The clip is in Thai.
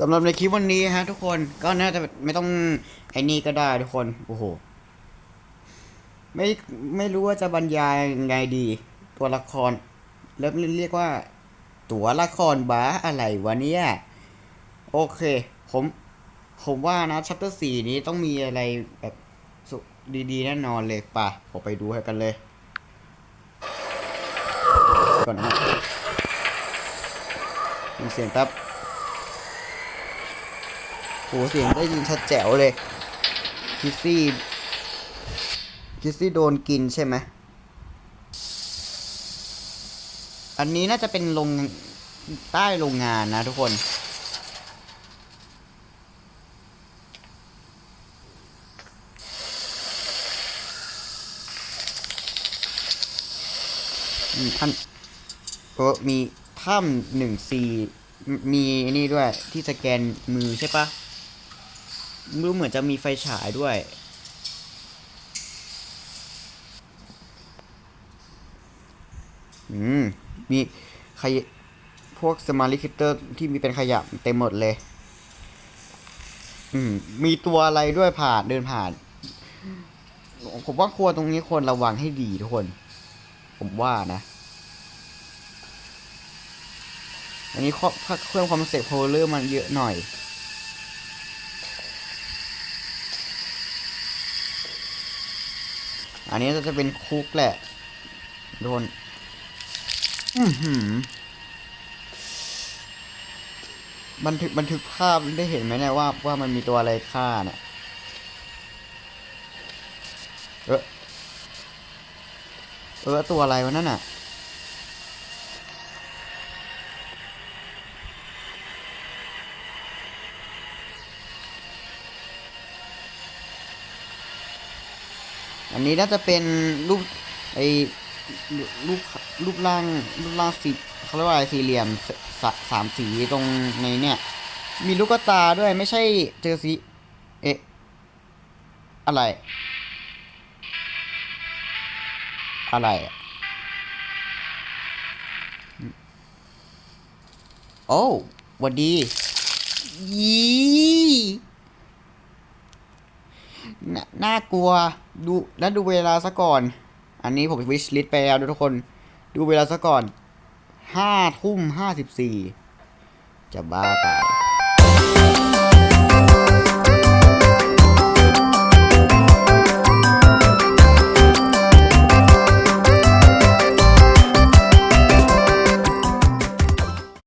สำหรับในคลิปวันนี้ฮะทุกคนก็น่าจะไม่ต้องไอ้นี่ก็ได้ทุกคน โอ้โห ไม่ไม่รู้ว่าจะบรรยายยังไงดี ตัวละครแล้วเรียกว่า ตัวละครบ้าอะไรวะเนี่ย โอเค ผมผมว่านะชัปเตอร์สี่นี้ต้องมีอะไรแบบสุดีๆ แน่นอนเลยป่ะผมไปดูให้กันเลย ก่อนนะมีเสียงแป๊บ โหเสียงได้ยินชัดแจ๋วเลย คิสซี่ คิสซี่โดนกินใช่ไหม อันนี้น่าจะเป็นโรงใต้โรงงานนะทุกคนอืมท่านเออมีถ้ำหนึ่งซีมีนี่ด้วยที่สแกนมือใช่ปะ รู้เหมือนจะมีไฟฉายด้วย อืม มีขยะพวกสมาร์ทคิเตอร์ที่มีเป็นขยะเต็มหมดเลย อืม มีตัวอะไรด้วยผ่านเดินผ่าน ผมว่าครัวตรงนี้ควรระวังให้ดีทุกคน ผมว่านะ อันนี้ข้อถ้าเพิ่มความเสกโฮเลอร์มันเยอะหน่อย อันนี้จะเป็นคุกแหละ โดน อือหือบันทึกบันทึกภาพได้เห็นไหมเนี่ยว่าว่ามันมีตัวอะไรฆ่าเนี่ยเออเออตัวอะไรวะนั่นน่ะ อันนี้น่าจะเป็นรูปไอ้รูปรูปร่างรูปร่างสีเขาเรียกว่าอะไรสี่เหลี่ยมสสามสีตรงในเนี่ย มีลูกตาด้วยไม่ใช่เจอสีเอ๊ะอะไร อะไรอะโอ้วัดดียี น่ากลัวดูและดูเวลาซะก่อน อันนี้ผมวิชลิสไปแล้วทุกคน ดูเวลาซะก่อนห้าทุ่มห้าสิบสี่จะบ้าตาย